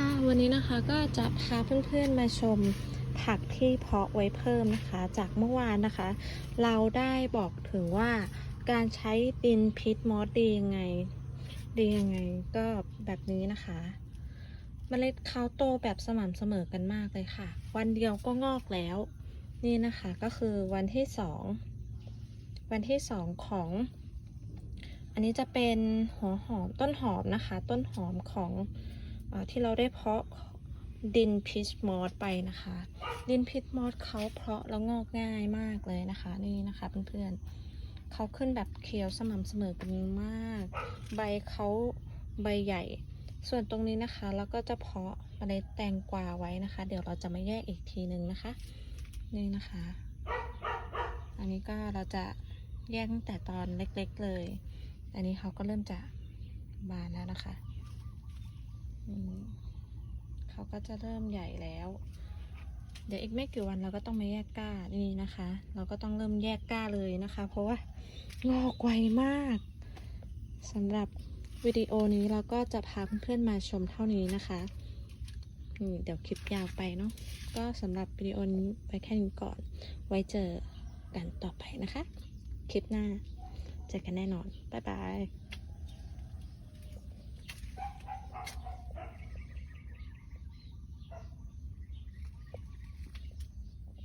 ค่ะวันนี้นะคะก็จะพาเพื่อนๆมาชมผักที่เพาะไว้เพิ่มนะคะ จากเมื่อวานนะคะ เราได้บอกถึงว่าการใช้ดินพิษมอสดียังไง ดียังไงก็แบบนี้นะคะเมล็ดเขาโตแบบสม่ำเสมอกันมากเลยค่ะ วันเดียวก็งอกแล้ว นี่นะคะก็คือวันที่สองวันที่สองของอันนี้จะเป็นหัวหอมต้นหอมนะคะ ต้นหอมของ ที่เราได้เพาะดินพิชมอสไปนะคะ ดินพิชมอสเขาเพาะแล้วงอกง่ายมากเลยนะคะ นี่นะคะเพื่อนๆเขาขึ้นแบบเขียวสม่ำเสมอกันมาก ใบเขาใบใหญ่ ส่วนตรงนี้นะคะเราก็จะเพาะเมล็ดแตงกวาไว้นะคะ เดี๋ยวเราจะมาแยกอีกทีนึงนะคะ นี่นะคะ อันนี้ก็เราจะแยกตั้งแต่ตอนเล็กๆเลย อันนี้เขาก็เริ่มจะบานแล้วนะคะ เขาก็จะเริ่มใหญ่แล้ว เดี๋ยวอีกไม่กี่วันเราก็ต้องมาแยกก้านี่นะคะ เราก็ต้องเริ่มแยกก้าเลยนะคะ เพราะว่างอกไวมากสำหรับวิดีโอนี้เราก็จะพาเพื่อนๆมาชมเท่านี้นะคะนี่เดี๋ยวคลิปยาวไปเนาะก็สำหรับวิดีโอนี้ไปแค่นี้ก่อน ไว้เจอกันต่อไปนะคะ คลิปหน้า เจอกันแน่นอน บ๊ายบาย